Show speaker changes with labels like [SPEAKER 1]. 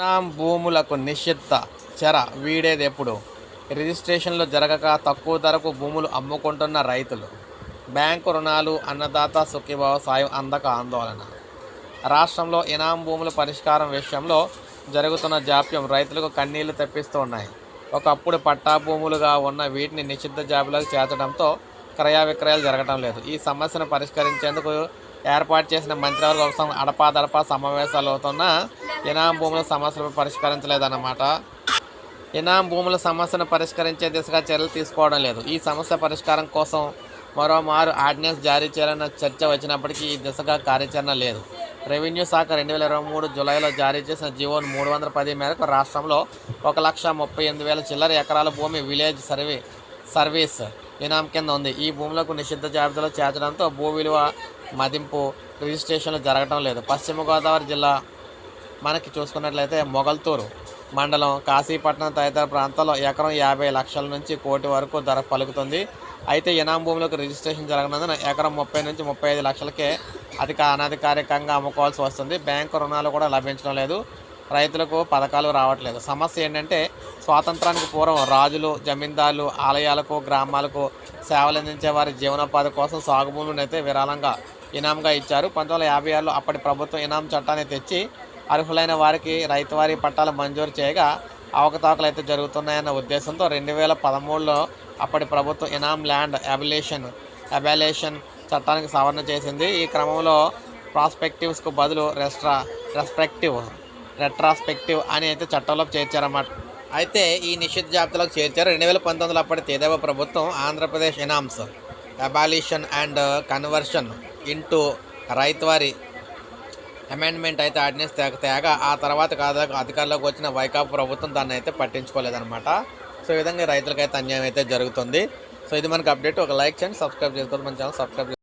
[SPEAKER 1] Vietnam భూములకు నిషిద్ధ చెర వీడేది ఎప్పుడు? రిజిస్ట్రేషన్లు జరగక తక్కువ ధరకు భూములు అమ్ముకుంటున్న రైతులు. బ్యాంకు రుణాలు అన్నదాత సుఖీభావ సాయం అందక ఆందోళన. రాష్ట్రంలో ఇనాం భూముల పరిష్కారం విషయంలో జరుగుతున్న జాప్యం రైతులకు కన్నీళ్ళు తెప్పిస్తూ ఉన్నాయి ఒకప్పుడు పట్టా భూములుగా ఉన్న వీటిని నిషిద్ధ జాబిలోకి చేర్చడంతో క్రయ విక్రయాలు జరగడం లేదు. ఈ సమస్యను పరిష్కరించేందుకు ఏర్పాటు చేసిన మంత్రివర్గ ఉపసంఘం అడపాదడపా సమావేశాలు అవుతున్న ఇనాం భూముల సమస్యలను పరిష్కరించలేదన్నమాట. ఇనాం భూముల సమస్యను పరిష్కరించే దిశగా చర్యలు తీసుకోవడం లేదు. ఈ సమస్య పరిష్కారం కోసం మరోమారు ఆర్డినెన్స్ జారీ చేయాలన్న చర్చ వచ్చినప్పటికీ ఈ దిశగా కార్యాచరణ లేదు. రెవెన్యూ శాఖ రెండు వేల ఇరవై మూడు జూలైలో జారీ చేసిన జీవోన్ మూడు వందల పది మేరకు రాష్ట్రంలో ఒక లక్ష ముప్పై ఎనిమిది వేల చిల్లర ఎకరాల భూమి విలేజ్ సర్వే సర్వీస్ ఇనాం కింద ఉంది. ఈ భూములకు నిషిద్ధ జాబితాలో చేర్చడంతో భూ విలువ మదింపు రిజిస్ట్రేషన్లు జరగడం లేదు. పశ్చిమ గోదావరి జిల్లా మనకి చూసుకున్నట్లయితే మొగల్తూరు మండలం కాశీపట్నం తదితర ప్రాంతాల్లో ఎకరం యాభై లక్షల నుంచి కోటి వరకు ధర పలుకుతుంది. అయితే ఇనాం భూములకు రిజిస్ట్రేషన్ జరగనందున ఎకరం ముప్పై నుంచి ముప్పై ఐదు లక్షలకే అధిక అనధికారికంగా అమ్ముకోవాల్సి వస్తుంది. బ్యాంకు రుణాలు కూడా లభించడం లేదు. రైతులకు పథకాలు రావట్లేదు. సమస్య ఏంటంటే స్వాతంత్రానికి పూర్వం రాజులు జమీందారులు ఆలయాలకు గ్రామాలకు సేవలందించే వారి జీవనోపాధి కోసం సాగు భూములను అయితే విరాళంగా ఇనాంగా ఇచ్చారు. పంతొమ్మిది వందల యాభై ఆరులో అప్పటి ప్రభుత్వం ఇనాం చట్టాన్ని తెచ్చి అర్హులైన వారికి రైతువారీ పట్టాలు మంజూరు చేయగా అవకతవకలు అయితే జరుగుతున్నాయన్న ఉద్దేశంతో రెండు వేల పదమూడులో అప్పటి ప్రభుత్వం ఇనామ్ ల్యాండ్ అబిలేషన్ అబాలేషన్ చట్టానికి సవరణ చేసింది. ఈ క్రమంలో ప్రాస్పెక్టివ్స్కు బదులు రెస్ట్రా రెస్పెక్టివ్ రెట్రాస్పెక్టివ్ అని అయితే చట్టంలో చేర్చారన్నమాట. అయితే ఈ నిషిద్ధ జాబితాలోకి చేర్చారు. రెండు వేల పంతొమ్మిదిలో అప్పటి తేదేవ ప్రభుత్వం Andhra Pradesh inams abolition and conversion into ryotwari amendment అయితే ఆర్డినెన్స్ తేగ తేగ ఆ తర్వాత కాదా అధికారంలోకి వచ్చిన వైకాపా ప్రభుత్వం దాన్ని అయితే పట్టించుకోలేదన్నమాట. సో ఈ విధంగా రైతులకైతే అన్యాయం అయితే జరుగుతుంది. సో ఇది మనకు అప్డేట్. ఒక లైక్ చేయండి సబ్స్క్రైబ్ చేసుకోవాలి మన ఛానల్ సబ్స్క్రైబ్